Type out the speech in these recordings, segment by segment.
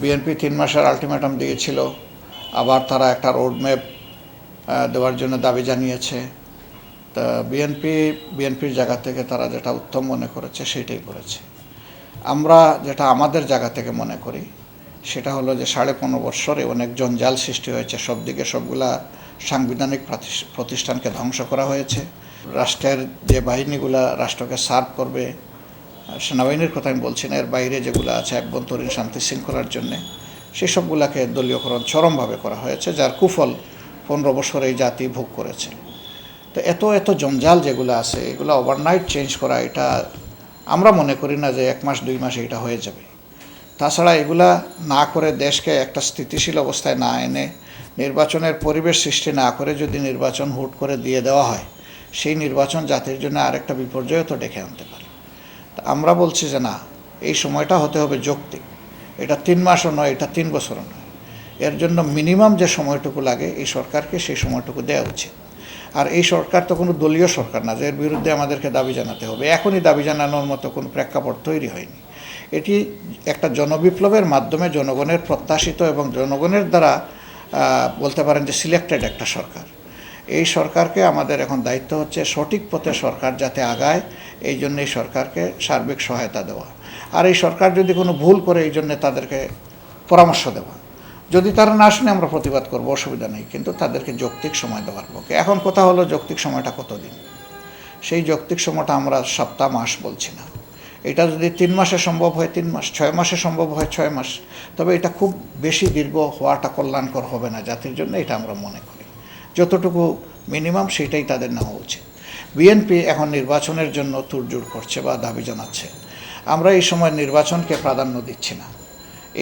BNP তিন মাসের ultimatum দিয়েছিল, আবার তারা একটা রোড ম্যাপ দেওয়ার জন্য দাবি জানিয়েছে। তা বিএনপি, বিএনপির জায়গা থেকে তারা যেটা উত্তম মনে করেছে সেটাই করেছে আমরা যেটা আমাদের জায়গা থেকে মনে করি, সেটা হলো যে সাড়ে পনেরো বৎসরে অনেক জঞ্জাল সৃষ্টি হয়েছে, সব দিকে সবগুলা সাংবিধানিক প্রতিষ্ঠানকে ধ্বংস করা হয়েছে। রাষ্ট্রের যে বাহিনীগুলা রাষ্ট্রকে সার্ভ করবে সেনাবাহিনীর কথা আমি বলছি না, এর বাইরে যেগুলো আছে অভ্যন্তরীণ শান্তি শৃঙ্খলার জন্য সেই সবগুলাকে দলীয়করণ চরমভাবে করা হয়েছে, যার কুফল পনেরো বছর এই জাতি ভোগ করেছে। তো এত এত জঞ্জাল যেগুলো আছে, এগুলো ওভারনাইট চেঞ্জ করা, এটা আমরা মনে করি না যে এক মাস, দুই মাসে এটা হয়ে যাবে। তাছাড়া এগুলা না করে দেশকে একটা স্থিতিশীল অবস্থায় না এনে নির্বাচনের পরিবেশ সৃষ্টি না করে যদি নির্বাচন হুট করে দিয়ে দেওয়া হয়, সেই নির্বাচন জাতির জন্য আরেকটা বিপর্যয় তো ডেকে আনতে পারে। আমরা বলছি যে না, এই সময়টা হতে হবে যৌক্তিক। এটা তিন মাসও নয়, এটা তিন বছরও নয়। এর জন্য মিনিমাম যে সময়টুকু লাগে, এই সরকারকে সেই সময়টুকু দেওয়া উচিত। আর এই সরকার তো কোনো দলীয় সরকার না, যে এর বিরুদ্ধে আমাদেরকে দাবি জানাতে হবে। এখনই দাবি জানানোর মতো কোনো প্রেক্ষাপট তৈরি হয়নি। এটি একটা জনবিপ্লবের মাধ্যমে জনগণের প্রত্যাশিত এবং জনগণের দ্বারা বলতে পারেন যে সিলেক্টেড একটা সরকার। এই সরকারকে আমাদের এখন দায়িত্ব হচ্ছে সঠিক পথে সরকার যাতে আগায়, এই জন্য এই সরকারকে সার্বিক সহায়তা দেওয়া। আর এই সরকার যদি কোনো ভুল করে, এই জন্য তাদেরকে পরামর্শ দেওয়া। যদি তারা না শুনে, আমরা প্রতিবাদ করব, অসুবিধা নেই, কিন্তু তাদেরকে যৌক্তিক সময় দেওয়ার পক্ষে। এখন কথা হলো যৌক্তিক সময়টা কতদিন? সেই যৌক্তিক সময়টা আমরা সপ্তাহ, মাস বলছি না। এটা যদি তিন মাসে সম্ভব হয়, তিন মাস, ছয় মাসে সম্ভব হয়, ছয় মাস, তবে এটা খুব বেশি দীর্ঘ হওয়াটা কল্যাণকর হবে না। জাতির জন্য এটা আমরা মনে করি। যতটুকু মিনিমাম সেটাই তাদের নেওয়া উচিত। বিএনপি এখন নির্বাচনের জন্য তুড়জুড় করছে বা দাবি জানাচ্ছে। আমরা এই সময় নির্বাচনকে প্রাধান্য দিচ্ছি না।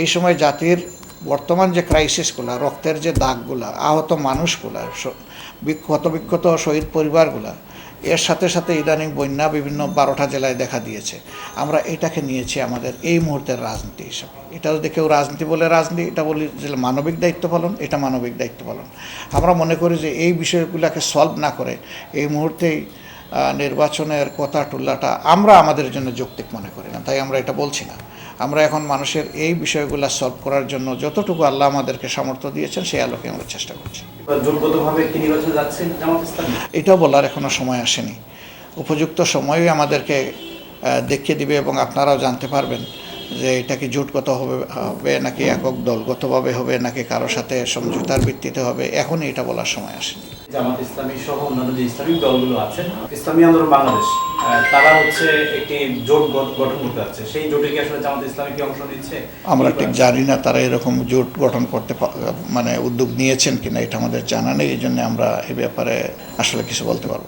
এই সময় জাতির বর্তমান যে ক্রাইসিসগুলা, রক্তের যে দাগগুলা, আহত মানুষগুলা ক্ষতবিক্ষত শহীদ পরিবারগুলা এর সাথে সাথে ইদানিং বন্যা বিভিন্ন বারোটা জেলায় দেখা দিয়েছে। আমরা এটাকে নিয়েছি আমাদের এই মুহূর্তের রাজনীতি হিসাবে। এটা যদি কেউ রাজনীতি বলে রাজনীতি, এটা বলি যে মানবিক দায়িত্ব পালন, এটা মানবিক দায়িত্ব পালন। আমরা মনে করি যে এই বিষয়গুলোকে সলভ না করে এই মুহূর্তেই নির্বাচনের কথা টুল্লাটা আমরা আমাদের জন্য যৌক্তিক মনে করি না তাই আমরা এটা বলছি না। আমরা এখন মানুষের এই বিষয়গুলো সলভ করার জন্য যতটুকু আল্লাহ আমাদেরকে সামর্থ্য দিয়েছেন সেই আলোকে আমরা চেষ্টা করছি। এটাও বলার এখনও সময় আসেনি। উপযুক্ত সময়ই আমাদেরকে দেখিয়ে দিবে এবং আপনারাও জানতে পারবেন যে এটা কি জোটগত হবে হবে নাকি একক দলগতভাবে হবে নাকি কারোর সাথে সমঝোতার ভিত্তিতে হবে এখনই এটা বলার সময় আসেনি। জামাত ইসলামী সহ অন্যান্য যে ইসলামিক দলগুলো আছে ইসলামী আন্দোলন বাংলাদেশ তারা হচ্ছে একটি জোট গঠন করতে যাচ্ছে। সেই জোটে কি আসলে জামাত ইসলামী কি অংশ নিচ্ছে? আমরা ঠিক জানি না তারা এরকম জোট গঠন করতে মানে উদ্যোগ নিয়েছেন কিনা এটা আমাদের জানা নেই এই জন্য আমরা এ ব্যাপারে আসলে কিছু বলতে পারব।